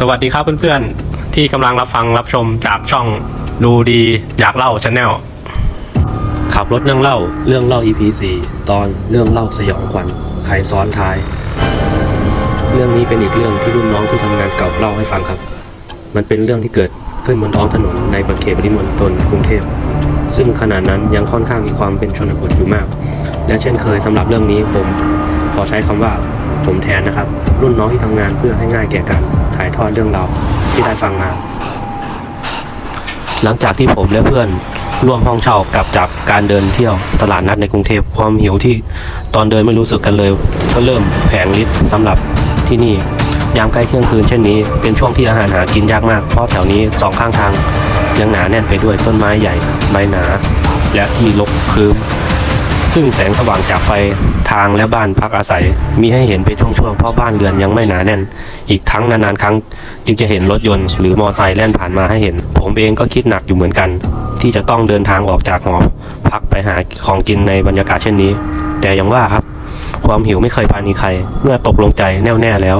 สวัสดีครับเพื่อนๆ ที่กำลังรับฟังรับชมจากช่องดูดีอยากเล่าชาแนลขับรถนั่งเล่าเรื่องเล่า EP 4ตอนเรื่องเล่าสยองขวัญใครซ้อนท้าย เรื่องนี้เป็นอีกเรื่องที่รุ่นน้องที่ทำงานเก่าเล่าให้ฟังครับ มันเป็นเรื่องที่เกิดขึ้นบนท้องถนนในปเขตปริมณฑลกรุงเทพซึ่งขณะนั้นยังค่อนข้างมีความเป็นชนบทอยู่มาก และเช่นเคยสำหรับเรื่องนี้ผมขอใช้คำว่าผมแทนนะครับ รุ่นน้องที่ทำงานเพื่อให้ง่ายแก่การ ถ่ายทอดเรื่องราวที่ได้ฟังมา หลังจากที่ผมและเพื่อนร่วมห้องเช่ากลับจากการเดินเที่ยวตลาดนัดในกรุงเทพความหิวที่ตอนเดินไม่รู้สึกกันเลย ก็เริ่มแผงฤทธิ์สำหรับที่นี่ยามใกล้เที่ยงคืนเช่นนี้เป็นช่วงที่อาหารหากินยากมากเพราะแถวนี้สองข้างทางยังหนาแน่นไปด้วยต้นไม้ใหญ่ใบหนา และที่รกครึ้ม ซึ่งแสงสว่างจากไฟทางและบ้านพักอาศัย มีให้เห็นเป็นช่วงๆเพราะบ้านเรือนยังไม่หนาแน่น อีกทั้งนานๆครั้ง จึงจะเห็นรถยนต์หรือมอไซค์แล่นผ่านมาให้เห็น ผมเองก็คิดหนักอยู่เหมือนกัน ที่จะต้องเดินทางออกจากหอพักไปหาของกินในบรรยากาศเช่นนี้ แต่อย่างว่าครับ ความหิวไม่เคยปรานีใคร เมื่อตกลงใจแน่วแน่แล้ว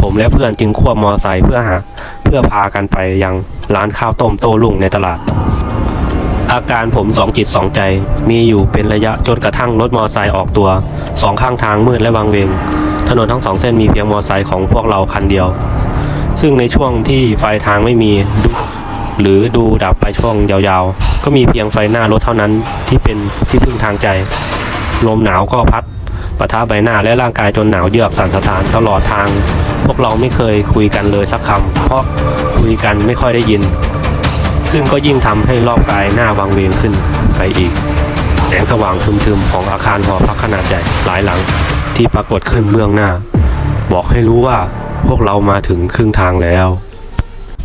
ผมและเพื่อนจึงควบมอไซค์เพื่อหา เพื่อพากันไปยังร้านข้าวต้มโต้รุ่งในตลาด อาการผมสองจิตสองใจ มีอยู่เป็นระยะจนกระทั่งรถมอไซค์ออกตัวสองข้างทางมืดและวังเวง ถนนทั้งสองเส้นมีเพียงมอไซค์ของพวกเราคันเดียว ซึ่งในช่วงที่ไฟทางไม่มีดูหรือดูดับไปช่วงยาวๆ ก็มีเพียงไฟหน้ารถเท่านั้นที่เป็นที่พึ่งทางใจลมหนาวก็พัดปะทะใบหน้าและร่างกายจนหนาวเยือกสั่นสะท้านตลอดทาง พวกเราไม่เคยคุยกันเลยสักคำเพราะคุยกันไม่ค่อยได้ยิน ซึ่งก็ยิ่งทำให้รอบกายหน้าวังเวงขึ้นไปอีก แสงสว่างทึมๆของอาคารหอพักขนาดใหญ่หลายหลังที่ปรากฏขึ้นเบื้องหน้า บอกให้รู้ว่าพวกเรามาถึงครึ่งทางแล้ว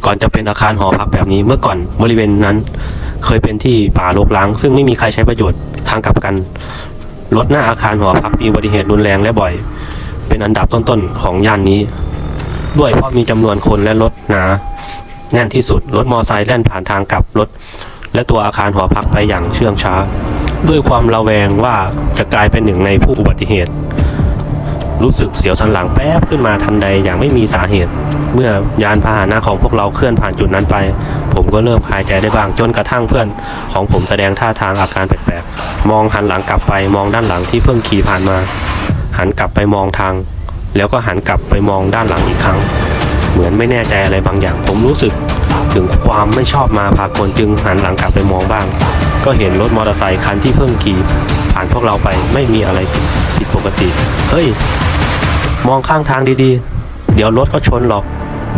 ก่อนจะเป็นอาคารหอพักแบบนี้เมื่อก่อนบริเวณนั้น เคยเป็นที่ป่ารกร้าง ซึ่งไม่มีใครใช้ประโยชน์ทางกลับกันรถหน้าอาคารหอพักมีอุบัติเหตุรุนแรงและบ่อย เป็นอันดับต้นๆของย่านนี้ ด้วยเพราะมีจำนวนคนและรถหนา แน่นที่สุด รถมอไซค์แล่นผ่านทางกลับรถ และตัวอาคารหอพักไปอย่างเชื่องช้า ด้วยความระแวงว่าจะกลายเป็นหนึ่งในผู้อุบัติเหตุ รู้สึกเสียวสันหลังแป๊บขึ้นมาทันใดอย่างไม่มีสาเหตุ เมื่อยานพาหนะของพวกเราเคลื่อนผ่านจุดนั้นไป ผมก็เริ่มคลายใจได้บ้างจนกระทั่งเพื่อน ของผมแสดงท่าทางอาการแปลกๆมองหันหลังกลับไปมองด้านหลังที่เพิ่งขี่ผ่านมา หันกลับไปมองทาง แล้วก็หันกลับไปมองด้านหลังอีกครั้ง เหมือนไม่แน่ใจอะไรบางอย่าง ผมรู้สึกถึงความไม่ชอบมาพากลจึงหันหลังกลับไปมองบ้าง ก็เห็นรถมอเตอร์ไซค์คันที่เพิ่งขี่ผ่านพวกเราไปไม่มีอะไรผิดปกติ เฮ้ย มองข้างทางดีๆ เดี๋ยวรถก็ชนหรอก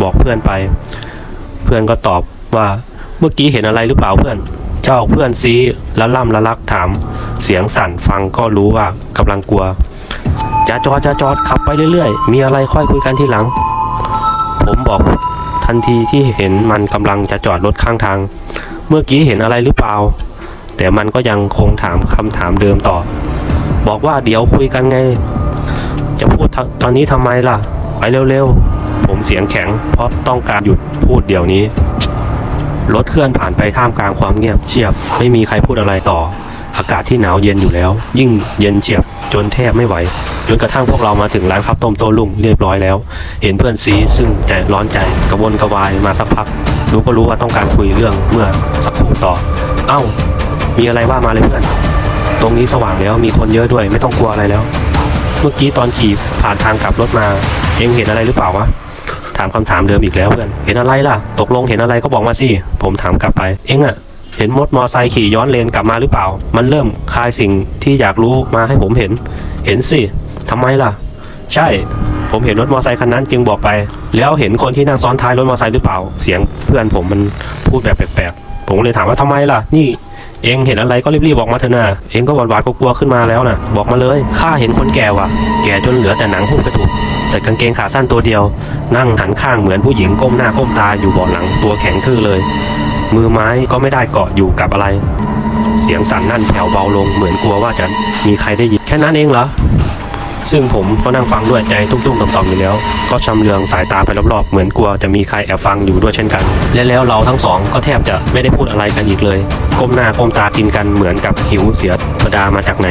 บอกเพื่อนไป เพื่อนก็ตอบว่าเมื่อกี้เห็นอะไรหรือเปล่าเพื่อนเจ้าเพื่อนซีละล่ำละลักถาม เสียงสั่นฟังก็รู้ว่ากำลังกลัวจะจอดจะจอดขับไปเรื่อยๆ มีอะไรค่อยคุยกันทีหลัง ผมบอกทันทีที่เห็นมันกำลังจะจอดรถข้างทาง เมื่อกี้เห็นอะไรหรือเปล่า แต่มันก็ยังคงถามคำถามเดิมต่อ บอกว่าเดี๋ยวคุยกันไง จะพูดตอนนี้ทำไมล่ะ ไปเร็วๆ ผมเสียงแข็ง เพราะต้องการหยุดพูดเดี๋ยวนี้ รถเคลื่อนผ่านไปท่ามกลางความเงียบเชียบ ไม่มีใครพูดอะไรต่อ อากาศที่หนาวเย็นอยู่แล้ว ยิ่งเย็นเฉียบจนแทบไม่ไหว จนกระทั่งพวกเรามาถึงร้านข้าวต้มโต้รุ่งเรียบร้อยแล้ว เห็นเพื่อนซีซึ่งใจร้อนใจกระวนกระวายมาสักพักรู้ก็รู้ว่าต้องการคุยเรื่องเมื่อสักครู่ต่อ เอ้า มีอะไรว่ามาเลยเพื่อน ตรงนี้สว่างแล้วมีคนเยอะด้วยไม่ต้องกลัวอะไรแล้ว เมื่อกี้ตอนขี่ผ่านทางกลับรถมา เองเห็นอะไรหรือเปล่าวะถามคำถามเดิมอีกแล้วเพื่อน เห็นอะไรล่ะ ตกลงเห็นอะไรก็บอกมาสิ ผมถามกลับไป เองอะเห็นมดมอไซค์ขี่ย้อนเลนกลับมาหรือเปล่า มันเริ่มคลายสิ่งที่อยากรู้มาให้ผมเห็น เห็นสิ ทำไมล่ะ ใช่ ผมเห็นรถมอไซค์คันนั้นจึงบอกไป แล้วเห็นคนที่นั่งซ้อนท้ายรถมอเตอร์ไซค์หรือเปล่า เสียงเพื่อนผมมันพูดแบบแปลกๆ ผมเลยถามว่าทำไมล่ะ นี่เองเห็นอะไรก็รีบๆบอกมาเถอะนะเองก็หวาดๆกลัวขึ้นมาแล้วนะบอกมาเลยข้าเห็นคนแก่ว่ะ แก่จนเหลือแต่หนังหุ้มกระดูกใส่กางเกงขาสั้นตัวเดียว นั่งหันข้างเหมือนผู้หญิงก้มหน้าก้มตาอยู่เบาะหลังตัวแข็งทื่อเลย มือไม้ก็ไม่ได้เกาะอยู่กับอะไร เสียงสั่นนั่นแผ่วเบาลงเหมือนกลัวว่าจะมีใครได้ยินแค่นั้นเองเหรอ ซึ่งผมก็นั่งฟังด้วยใจตุ้มๆต่อมๆอยู่แล้ว ก็ชำเลืองสายตาไปรอบๆ เหมือนกลัวจะมีใครแอบฟังอยู่ด้วยเช่นกัน และแล้วเราทั้งสองก็แทบจะไม่ได้พูดอะไรกันอีกเลยก้มหน้าก้มตากินกันเหมือนกับหิวเสียธรรมดามาจากไหน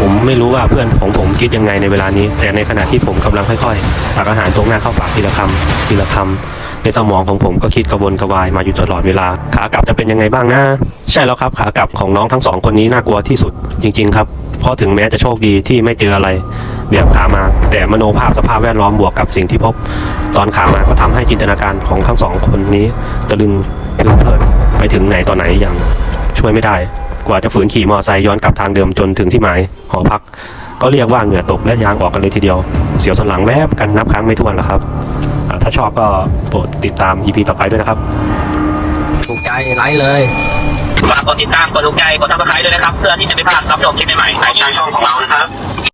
ผมไม่รู้ว่าเพื่อนของผมคิดยังไงในเวลานี้ แต่ในขณะที่ผมกำลังค่อยๆตักอาหารตรงหน้าเข้าปากทีละคำทีละคำในสมองของผมก็คิดกระวนกระวายมาอยู่ตลอดเวลา ขากลับจะเป็นยังไงบ้างนะ ใช่แล้วครับขากลับของน้องทั้งสองคนนี้น่ากลัวที่สุดจริง ๆ ครับ เพราะถึงแม้จะโชคดีที่ไม่เจออะไรแบบขามา แต่มโนภาพสภาพแวดล้อมบวกกับสิ่งที่พบ ตอนขามาก็ทำให้จินตนาการของทั้งสองคนนี้ตะลึงเพลิดเพลินไปถึงไหนต่อไหนอย่างช่วยไม่ได้ กว่าจะฝืนขี่มอเตอร์ไซค์ย้อนกลับทางเดิมจนถึงที่หมายหอพัก ก็เรียกว่าเหงื่อตกและยางออกกันเลยทีเดียว เสียวสันหลังแวบกันนับครั้งไม่ถ้วนแล้วครับ ถ้าชอบก็โปรดติดตาม EP ต่อไปด้วยนะครับถูกใจไลค์เลย ฝากกดติดตามกดถูกใจกดทักทายด้วยนะครับ เพื่อที่จะไม่พลาดรับชมคลิปใหม่ๆในช่องของเรานะครับ